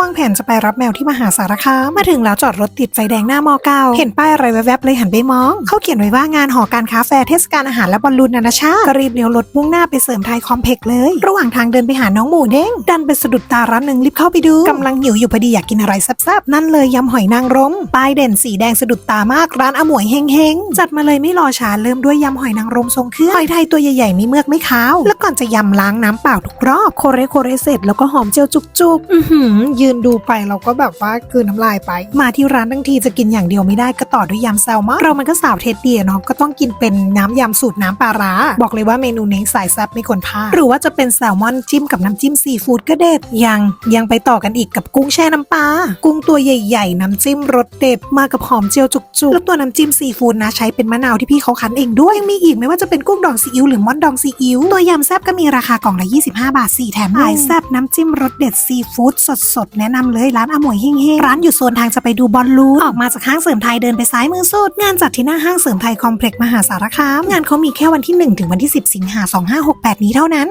วางแผนจะไปรับแมวที่มหาสารคาม มาถึงแล้วจอดรถติดไฟแดงหน้ามอเก้าเห็นป้ายอะไรแวบๆเลยหันไปมอง เขาเขียนไว้ว่างานหอการค้าแฟร์เทศกาลอาหารและบอลลูนนานาชาติก็รีบเลี้ยวรถมุ่งหน้าไปเสริมไทยคอมเพกซ์เลย ระหว่างทางเดินไปหาน้องหมูเด้ง ดันไปสะดุดตาร้านหนึ่งรีบเข้าไปดูกำลังหิวอยู่พอดีอยากกินอะไรแซ่บๆนั่นเลยยำหอยนางรมป้ายเด่นสีแดงสะดุดตามากร้านอมวยเฮงเฮงๆจัดมาเลยไม่รอช้าเริ่มด้วยยำหอยนางรมทรงเครื่องหอยไทยตัวใหญ่ๆไม่เมือกไม่ขาว แล้วก่อนจะยำล้างน้ำเปล่าทุกรอบโคเรโคเรเสร็จแล้วก็หอมเจียวจุกๆ อือหือยืนดูไปเราก็แบบว่าคืนน้ำลายไป มาที่ร้านทั้งทีจะกินอย่างเดียวไม่ได้ก็ต่อด้วยยำแซลมอนเรามันก็สาวเทสเดียเนาะก็ต้องกินเป็นน้ำยำสูตรน้ำปลาร้า บอกเลยว่าเมนูนี้สายแซ่บไม่ควรพลาดหรือว่าจะเป็นแซลมอนจิ้มกับน้ำจิ้มซีฟู้ดก็เด็ดยังยังไปต่อกันอีกกับกุ้งแช่น้ำปลากุ้งตัวใหญ่ๆ น้ำจิ้มรสเด็ดมากับหอมเจียวจุกๆแล้วตัวน้ำจิ้มซีฟู้ดนะใช้เป็นมะนาวที่พี่เขาคั้นเองด้วยยังมีอีกไม่ว่าจะเป็นกุ้งดองซีอิ๊วหรือม่อนดองซีอิ๊วตัวยำแซ่บก็มีราคากล่องละ 25 บาท 4 แถมหนึ่งสายแซ่บน้ำจิ้มรสเด็ดซีฟู้ดสดๆแนะนำเลยร้านอมวยเฮงๆร้านอยู่โซนทางจะไปดูบอลลูนออกมาจากห้างเสริมไทยเดินไปซ้ายมือสุด งานจัดที่หน้าห้างเสริมไทยคอมเพล็กซ์มหาสารคาม งานเขามีแค่วันที่ 1 ถึงวันที่ 10 สิงหา2568 นี้เท่านั้น